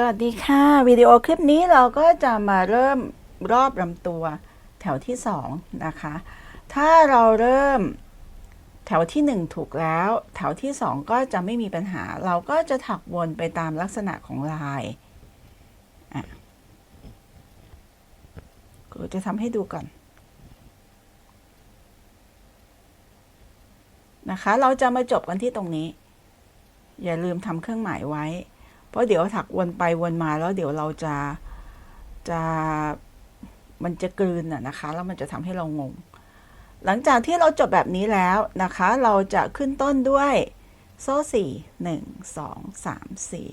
สวัสดีค่ะ วิดีโอคลิปนี้เราก็จะมาเริ่มรอบลำตัวแถวที่สองนะคะ ถ้าเราเริ่มแถวที่หนึ่งถูกแล้ว แถวที่สองก็จะไม่มีปัญหา เราก็จะถักวนไปตามลักษณะของลายอะกูจะทำให้ดูก่อนนะคะ เราจะมาจบกันที่ตรงนี้ อย่าลืมทำเครื่องหมายไว้ ราะเดี๋ยวถักวนไปวนมาแล้วเดี๋ยวเราจะจะมันจะกลืนน่ะนะคะ แล้วมันจะทำให้เรางง หลังจากที่เราจบแบบนี้แล้วนะคะ เราจะขึ้นต้นด้วยโซ่สี่หนึ่งสองสามสี่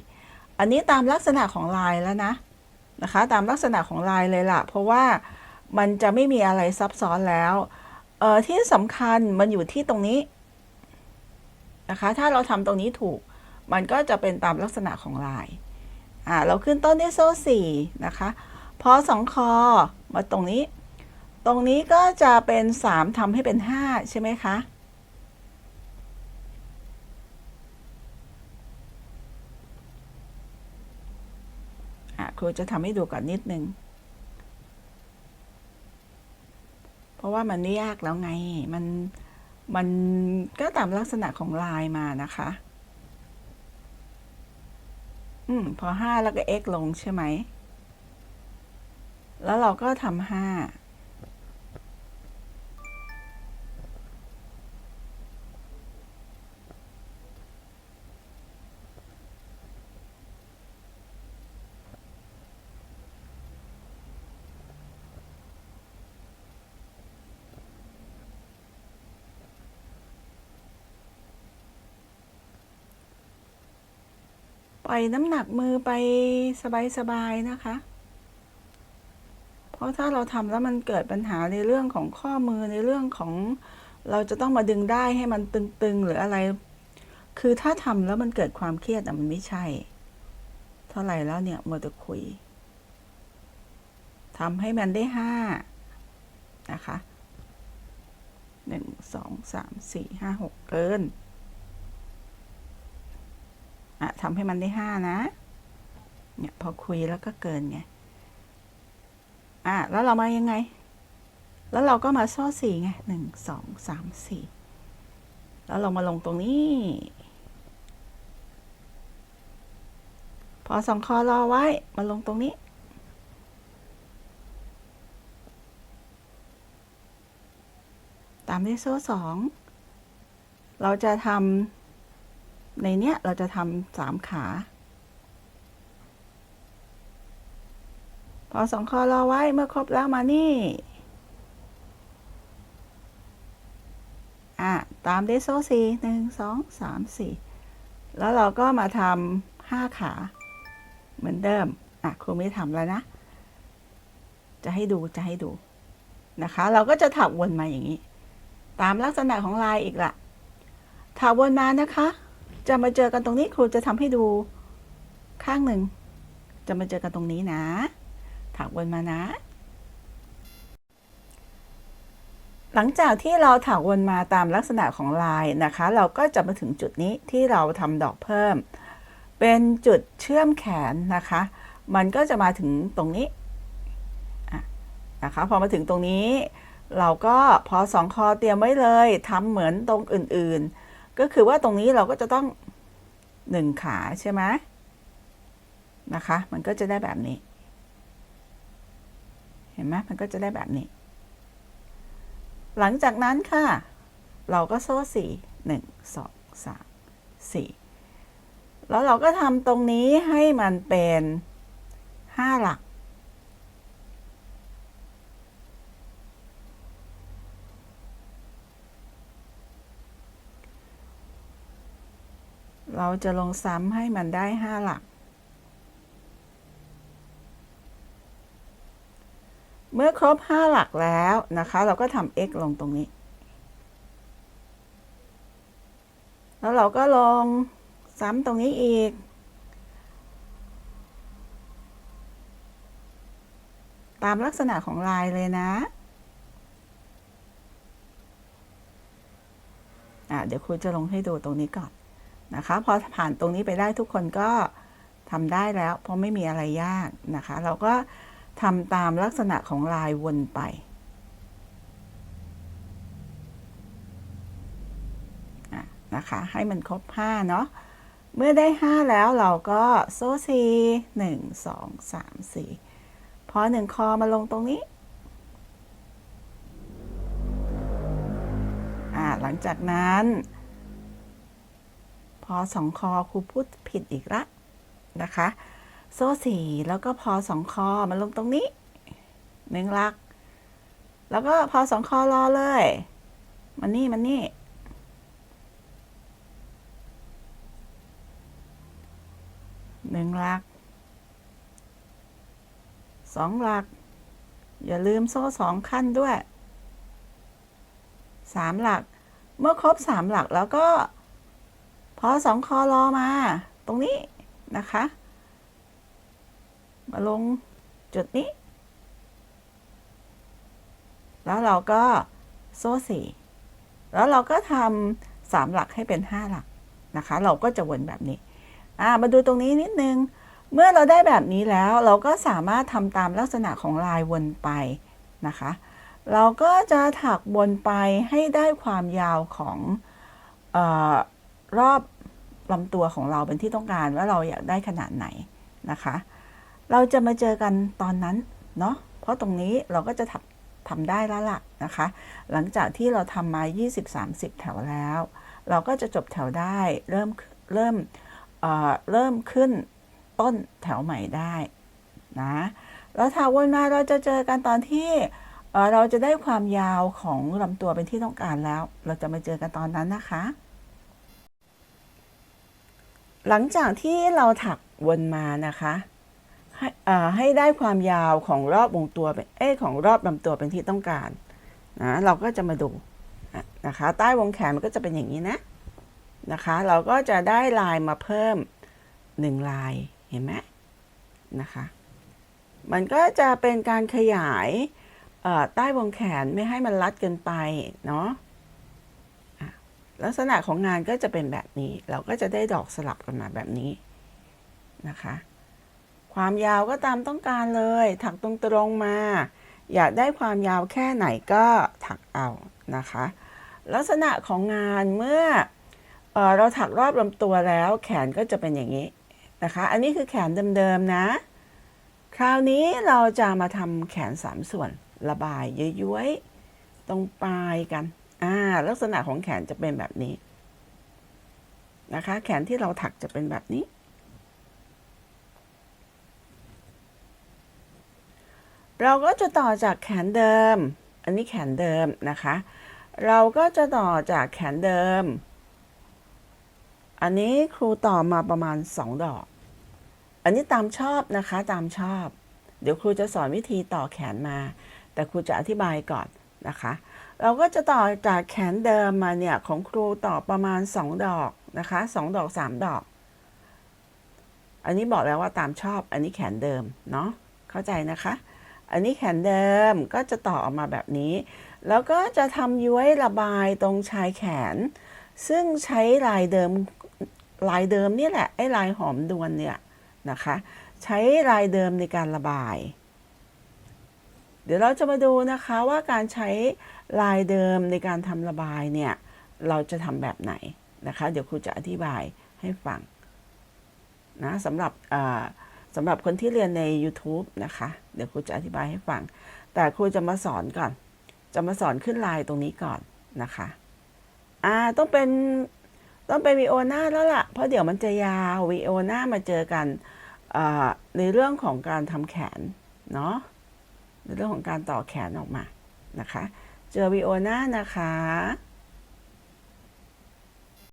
อันนี้ตามลักษณะของลายแล้วนะนะคะ ตามลักษณะของลายเลยล่ะ เพราะว่ามันจะไม่มีอะไรซับซ้อนแล้วเอ่อที่สำคัญมันอยู่ที่ตรงนี้นะคะ ถ้าเราทำตรงนี้ถูก มันก็จะเป็นตามลักษณะของลาย อ่า เราขึ้นต้นด้วยโซ่สี่นะคะ พอสองคอมาตรงนี้ ตรงนี้ก็จะเป็นสามทำให้เป็นห้าใช่ไหมคะ อะครูจะทำให้ดูก่อนนิดนึง เพราะว่ามันไม่ยากแล้วไง มัน มันก็ตามลักษณะของลายมานะคะ อืม พอห้าแล้วก็ x ลงใช่ไหม แล้วเราก็ทำห้า ปล่อยน้ำหนักมือไปสบายๆนะคะ เพราะถ้าเราทำแล้วมันเกิดปัญหาในเรื่องของข้อมือในเรื่องของเราจะต้องมาดึงได้ให้มันตึงๆหรืออะไร คือถ้าทำแล้วมันเกิดความเครียดอะมันไม่ใช่ เท่าไหร่แล้วเนี่ยมัวแต่คุยทำให้มันได้ห้านะคะหนึ่งสองสามสี่ห้าหกเกิน อะทำให้มันได้ห้านะ เนี่ยพอคุยแล้วก็เกินไง อะแล้วเรามายังไง แล้วเราก็มาโซ่สี่ไงหนึ่งสองสามสี่แล้วเรามาลงตรงนี้ พอสองคอรอไว้ มาลงตรงนี้ตามด้วยโซ่สอง เราจะทำ ในเนี้ยเราจะทำสามขา พอสองคอรอไว้เมื่อครบแล้วมานี่ อะ ตามด้วยโซ่สี่หนึ่งสองสามสี่แล้วเราก็มาทำห้าขา เหมือนเดิม อะครูไม่ทำแล้วนะ จะให้ดูจะให้ดูนะคะ เราก็จะถักวนมาอย่างนี้ ตามลักษณะของลายอีกละถักวนมานะคะ จะมาเจอกันตรงนี้ครูจะทำให้ดูข้างหนึ่ง จะมาเจอกันตรงนี้นะ ถักวนมานะ หลังจากที่เราถักวนมาตามลักษณะของลายนะคะ เราก็จะมาถึงจุดนี้ที่เราทำดอกเพิ่ม เป็นจุดเชื่อมแขนนะคะ มันก็จะมาถึงตรงนี้นะคะ พอมาถึงตรงนี้ เราก็พอสองคอเตรียมไว้เลยทำเหมือนตรงอื่นๆ ก็คือว่าตรงนี้เราก็จะต้องหนึ่งขาใช่ไหมนะคะ มันก็จะได้แบบนี้ เห็นไหมมันก็จะได้แบบนี้ หลังจากนั้นค่ะ เราก็โซ่สี่หนึ่งสองสามสี่แล้วเราก็ทำตรงนี้ให้มันเป็นห้าหลัก เราจะลงซ้ำให้มันได้ห้าหลัก เมื่อครบห้าหลักแล้วนะคะ เราก็ทำ x ลงตรงนี้ แล้วเราก็ลงซ้ำตรงนี้อีก ตามลักษณะของลายเลยนะอะเดี๋ยวครูจะลงให้ดูตรงนี้ก่อน นะคะ พอผ่านตรงนี้ไปได้ทุกคนก็ทำได้แล้ว เพราะไม่มีอะไรยากนะคะ เราก็ทำตามลักษณะของลายวนไป นะคะ ให้มันครบห้าเนาะเมื่อได้ห้าแล้วเราก็โซ่สีหนึ่งสองสามสี่พอหนึ่งคอมาลงตรงนี้ หลังจากนั้น พอสองคอครูพูดผิดอีกละนะคะ โซ่สี่แล้วก็พอสองคอมาลงตรงนี้หนึ่งหลัก แล้วก็พอสองคอรอเลย มันนี่มันนี่ หนึ่งหลัก สองหลัก อย่าลืมโซ่สองขั้นด้วยสามหลัก เมื่อครบสามหลักแล้วก็ พอสองคอรอมา ตรงนี้นะคะ มาลงจุดนี้ แล้วเราก็โซ่สี่แล้วเราก็ทำสามหลักให้เป็นห้าหลักนะคะ เราก็จะวนแบบนี้อ่ามาดูตรงนี้นิดนึง เมื่อเราได้แบบนี้แล้วเราก็สามารถทำตามลักษณะของลายวนไปนะคะ เราก็จะถักวนไปให้ได้ความยาวของเออ รอบลำตัวของเราเป็นที่ต้องการว่าเราอยากได้ขนาดไหนนะคะ เราจะมาเจอกันตอนนั้นเนาะเพราะตรงนี้เราก็จะทำทำได้แล้วล่ะนะคะ หลังจากที่เราทำมา 20-30 แถวแล้ว เราก็จะจบแถวได้เริ่มเริ่มเเริ่มขึ้นต้นแถวใหม่ได้นะแล้วถ้าวนมาเราจะเจอกันตอนที่เเราจะได้ความยาวของลำตัวเป็นที่ต้องการแล้ว เราจะมาเจอกันตอนนั้นนะคะ หลังจากที่เราถักวนมานะคะให้ให้ได้ความยาวของรอบวงตัวเป็นเอ้ของรอบลำตัวเป็นที่ต้องการนะเราก็จะมาดูนะคะ ใต้วงแขนมันก็จะเป็นอย่างนี้นะนะคะ เราก็จะได้ลายมาเพิ่มหนึ่งลายเห็นไหมนะคะ มันก็จะเป็นการขยายใต้วงแขนไม่ให้มันรัดเกินไปเนาะ ลักษณะของงานก็จะเป็นแบบนี้ เราก็จะได้ดอกสลับกันมาแบบนี้นะคะ ความยาวก็ตามต้องการเลย ถักตรงๆมา อยากได้ความยาวแค่ไหนก็ถักเอานะคะ ลักษณะของงานเมื่อเออเราถักรอบลำตัวแล้ว แขนก็จะเป็นอย่างนี้นะคะ อันนี้คือแขนเดิมๆนะ คราวนี้เราจะมาทำแขนสามส่วนระบายย้อยๆตรงปลายกัน อ่าลักษณะของแขนจะเป็นแบบนี้นะคะ แขนที่เราถักจะเป็นแบบนี้ เราก็จะต่อจากแขนเดิม อันนี้แขนเดิมนะคะ เราก็จะต่อจากแขนเดิม อันนี้ครูต่อมาประมาณ 2 ดอก อันนี้ตามชอบนะคะตามชอบ เดี๋ยวครูจะสอนวิธีต่อแขนมา แต่ครูจะอธิบายก่อนนะคะ เราก็จะต่อจากแขนเดิมมาเนี่ยของครูต่อประมาณ 2 ดอกนะคะ2ดอก 3 ดอก อันนี้บอกแล้วว่าตามชอบ อันนี้แขนเดิมเนาะเข้าใจนะคะ อันนี้แขนเดิมก็จะต่อออกมาแบบนี้ แล้วก็จะทำย้วยระบายตรงชายแขน ซึ่งใช้ลายเดิมลายเดิมนี่แหละไอ้ลายหอมดวนเนี่ยนะคะ ใช้ลายเดิมในการระบาย เดี๋ยวเราจะมาดูนะคะว่าการใช้ลายเดิมในการทำระบายเนี่ย เราจะทำแบบไหนนะคะ เดี๋ยวครูจะอธิบายให้ฟังนะสำหรับสำหรับคนที่เรียนใน YouTube นะคะ เดี๋ยวครูจะอธิบายให้ฟัง แต่ครูจะมาสอนก่อน จะมาสอนขึ้นลายตรงนี้ก่อนนะคะอ่าต้องเป็นต้องเป็นวีโอหน้าแล้วล่ะ เพราะเดี๋ยวมันจะยาววีโอหน้ามาเจอกันในเรื่องของการทำแขนเนาะ ในเรื่องของการต่อแขนออกมานะคะ เจอวีโอน่านะคะ